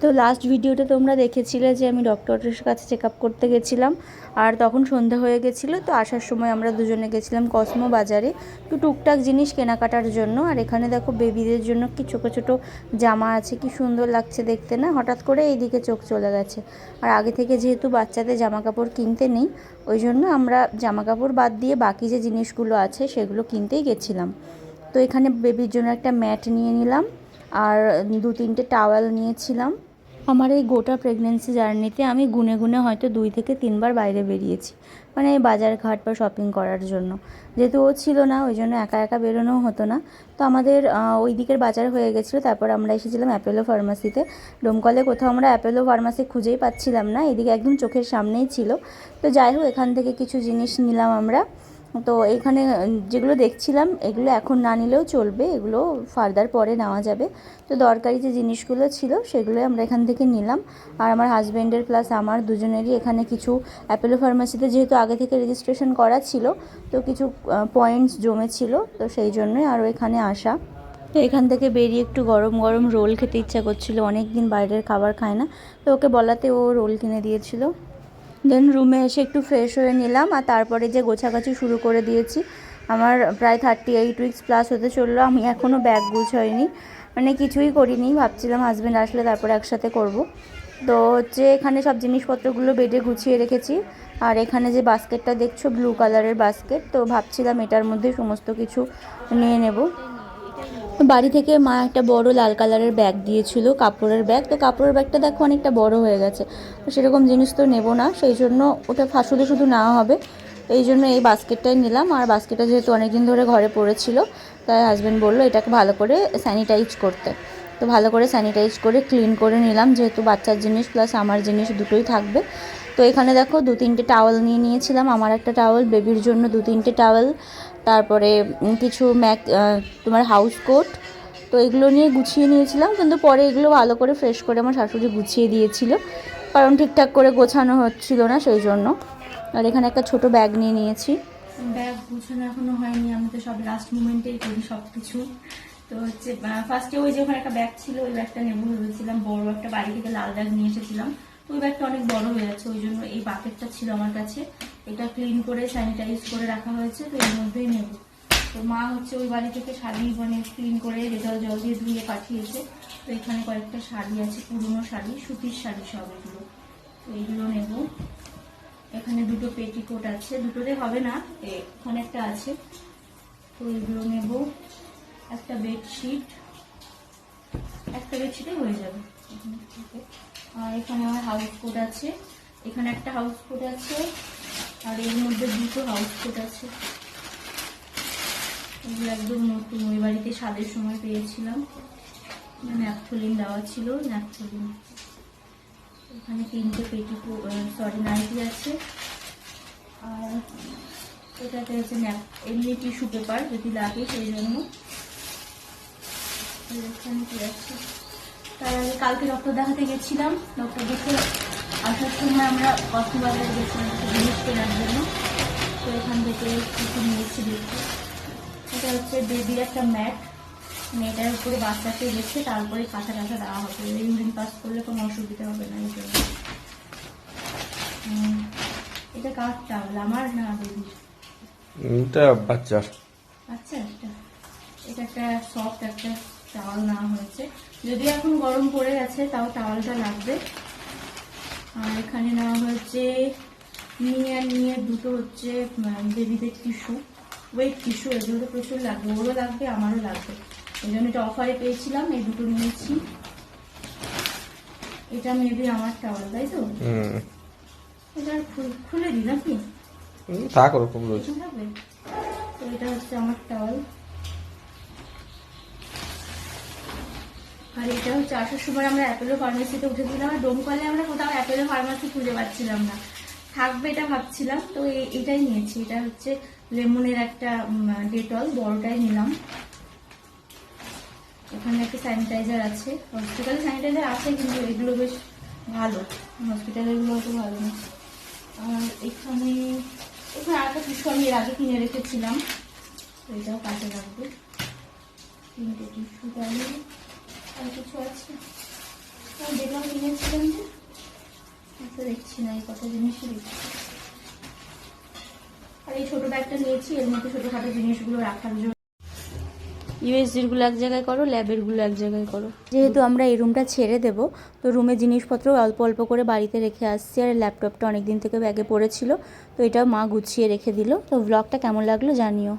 তো লাস্ট ভিডিওটা তোমরা দেখেছিলে যে আমি ডক্টরের কাছে চেক আপ করতে গেছিলাম। আর তখন সন্ধে হয়ে গেছিল, তো আসার সময় আমরা দুজনে গেছিলাম কসমো বাজারে। একটু টুকটাক জিনিস কেনাকাটার জন্য, আর এখানে দেখো বেবিদের জন্য কি ছোটো ছোটো জামা আছে, কি সুন্দর লাগছে দেখতে না? হঠাৎ করে এইদিকে চোখ চলে গেছে। আর আগে থেকে যেহেতু বাচ্চাদের জামা কাপড় কিনতে নেই, ওই জন্য আমরা জামা কাপড় বাদ দিয়ে বাকি যে জিনিসগুলো আছে, সেগুলো কিনতেই গেছিলাম। তো এখানে বেবির জন্য একটা ম্যাট নিয়ে নিলাম। আর দু তিনটে টাওয়াল নিয়েছিলাম। আমার এই গোটা প্রেগনেন্সি জার্নিতে আমি গুনে গুনে হয়তো দুই থেকে তিনবার বাইরে বেরিয়েছি মানে বাজার ঘাট বা শপিং করার জন্য। যেহেতু ও ছিল না, ওই জন্য একা একা বেরোনোও হতো না। তো আমাদের ওই দিকের বাজার হয়ে গেছিল, তারপর আমরা এসেছিলাম অ্যাপেলো ফার্মাসিতে ডোমকলে কোথাও আমরা অ্যাপেলো ফার্মাসি খুঁজেই পাচ্ছিলাম না, এদিকে একদম চোখের সামনেই ছিল। তো যাই হোক, এখান থেকে কিছু জিনিস নিলাম আমরা। তো এখানে যেগুলো দেখছিলাম, এগুলো এখন না নিলেও চলবে, এগুলো ফার্দার পরে নেওয়া যাবে। তো দরকারি যে জিনিসগুলো ছিল, সেগুলো আমরা এখান থেকে নিলাম। আর আমার হাজব্যান্ডের প্লাস আমার দুজনেরই এখানে কিছু অ্যাপেলো ফার্মাসিতে যেহেতু আগে থেকে রেজিস্ট্রেশন করা ছিল, তো কিছু পয়েন্টস জমেছিল, তো সেই জন্যই আরও এখানে আসা। তো এখান থেকে বেরিয়ে একটু গরম গরম রোল খেতে ইচ্ছা করছিল অনেক দিন বাইরের খাবার খায় না, তো ওকে বলাতে ও রোল কিনে দিয়েছিল। দেন রুমে এসে একটু ফ্রেশ হয়ে নিলাম আর তারপরে যে গোছাগাছি শুরু করে দিয়েছি, আমার প্রায় থার্টি এইট উইক্স প্লাস হতে চলল, আমি এখনও ব্যাগ গুছাইনি মানে কিছুই করিনি, ভাবছিলাম হাজব্যান্ড আসলে তারপরে একসাথে করব। তো হচ্ছে এখানে সব জিনিসপত্রগুলো বেডে গুছিয়ে রেখেছি। আর এখানে যে বাস্কেটটা দেখছ ব্লু কালারের বাস্কেট তো ভাবছিলাম এটার মধ্যে সমস্ত কিছু নিয়ে নেব। বাড়ি থেকে মা একটা বড় লাল কালারের ব্যাগ দিয়েছিল, কাপড়ের ব্যাগ। তো কাপড়ের ব্যাগটা দেখো অনেকটা বড় হয়ে গেছে। তো সেরকম জিনিস তো নেব না, সেই জন্য ওটা ফাঁসুলে শুধু নেওয়া হবে। এই জন্য এই বাস্কেটটাই নিলাম। আর বাস্কেটটা যেহেতু অনেকদিন ধরে ঘরে পড়েছিল, তাই হাজব্যান্ড বলল এটাকে ভালো করে স্যানিটাইজ করতে। তো ভালো করে স্যানিটাইজ করে ক্লিন করে নিলাম, যেহেতু বাচ্চার জিনিস প্লাস আমার জিনিস দুটোই থাকবে। তো এখানে দেখো দু তিনটে টাওয়েল নিয়ে নিয়েছিলাম, আমার একটা টাওয়েল বেবির জন্য দু তিনটে টাওয়েল তারপরে কিছু ম্যাক তোমার হাউস কোট তো এগুলো নিয়ে গুছিয়ে নিয়েছিলাম, কিন্তু পরে এগুলো ভালো করে ফ্রেশ করে আমার শাশুড়ি গুছিয়ে দিয়েছিল, কারণ ঠিকঠাক করে গোছানো হচ্ছিল না সেই জন্য আর এখানে একটা ছোট ব্যাগ নিয়ে নিয়েছি। ব্যাগ গুছানো এখনও হয়নি আমি তো সব লাস্ট মোমেন্টেই করি সব কিছু তো হচ্ছে ফার্স্টে ওই যে ওখানে একটা ব্যাগ ছিল, ওই ব্যাগটা নেব ভেবেছিলাম বড় একটা বাড়ি থেকে লাল ব্যাগ নিয়ে এসেছিলাম। ওই ব্যাগটা অনেক বড় হয়ে যাচ্ছে, ওই জন্য এই বাকেটটা ছিল আমার কাছে। এটা ক্লিন করে স্যানিটাইজ করে রাখা হয়েছে, তো এর মধ্যেই নেব। তো মা হচ্ছে ওই বাড়ি থেকে শাড়ি মানে ক্লিন করে রেজাল জল দিয়ে ধুয়ে পাঠিয়েছে। তো এখানে কয়েকটা শাড়ি আছে, পুরনো শাড়ি, সুতির শাড়ি সব এগুলো। তো এইগুলো নেব। এখানে দুটো পেটিকোট আছে, দুটোতে হবে না এখানে একটা আছে। তো এগুলো নেব। একটা বেডশিট একটা বেডশিটে হয়ে যাবে। আর এখানে আমার হাউস কোট আছে। এখানে একটা হাউস কোট আছে। আর এর মধ্যে দুটো হাউস কোট আছে। এগুলো একদম নতুন। ওই বাড়িতে স্বাদের সময় পেয়েছিলাম। ন্যাপথলিন দেওয়া ছিল, ন্যাপথলিন। এখানে তিনটে পেটি সরি নাইটি আছে। আর এটাতে হচ্ছে ন্যাপ এমনি টিস্যু পেপার যদি লাগে সেই জন্য। তার আগে কালকে ডক্টর দেখাতে গেছিলাম। ডক্টর দেখে আসার সময় আমরা কক্সবাজারে গেছিলাম জিনিস কেনার জন্য। তো এখান থেকে কিছু নিয়েছি দেখতে। এটা হচ্ছে বেবির একটা ম্যাট মেয়েটার উপরে বাচ্চাকে রেখে তারপরে কাঁথা টাথা দেওয়া হবে। ইউরিন পাস করলে কোনো অসুবিধা হবে না এই জন্য। এটা কার চাউল আমার না বেবির এটা বাচ্চার। আচ্ছা এটা একটা সফট একটা চাওয়াল নেওয়া হয়েছে। যদিও এখন গরম পড়ে গেছে তাও চাওয়ালটা লাগবে। আর এখানে নেওয়া হয়েছে নিয়ে আর নিয়ে দুটো হচ্ছে বেবিদের টিস্যু। ওয়েট টিস্যু এগুলো তো প্রচুর লাগবে। ওরও লাগবে আমারও লাগবে। এই জন্য এটা অফারে পেয়েছিলাম এই দুটো নিয়েছি। এটা মেবি আমার টাওয়াল তাই তো? এটা খুলে দিই নাকি? থাক ওরকম রয়েছে। তো এটা হচ্ছে আমার টাওয়াল। আর হচ্ছে আসার সময় আমরা অ্যাপেলো ফার্মেসিতে উঠেছিলাম আর ডোমকলে আমরা কোথাও অ্যাপেলো ফার্মাসি খুঁজে পাচ্ছিলাম না। থাকবে এটা ভাবছিলাম, তো এটাই নিয়েছি। এটা হচ্ছে লেমনের একটা ডেটল, বড়টাই নিলাম। এখানে একটা স্যানিটাইজার আছে। হসপিটালে স্যানিটাইজার আছে কিন্তু এগুলো বেশ ভালো। হসপিটালেরগুলো অত ভালো না। আর এখানে এখানে আরেকটা টিস্যু আমি এর আগে কিনে রেখেছিলাম। তো এটাও কাজে লাগবে। তিনটে টিস্যু আর কিছু আছে? কিনেছিলাম যে? আচ্ছা দেখছি না এই কত জিনিসই দেখছি। আর এই ছোট ব্যাগটা নিয়েছি এর মধ্যে ছোটখাটো জিনিসগুলো রাখার জন্য। ইউএসজিরগুলো এক জায়গায় করো ল্যাবেরগুলো এক জায়গায় করো। যেহেতু আমরা এই রুমটা ছেড়ে দেব তো রুমের জিনিসপত্র অল্প অল্প করে বাড়িতে রেখে আসছি আর ল্যাপটপটা অনেক দিন থেকে ব্যাগে পড়েছিল তো এটা মা গুছিয়ে রেখে দিল। তো ব্লগটা কেমন লাগল জানিও।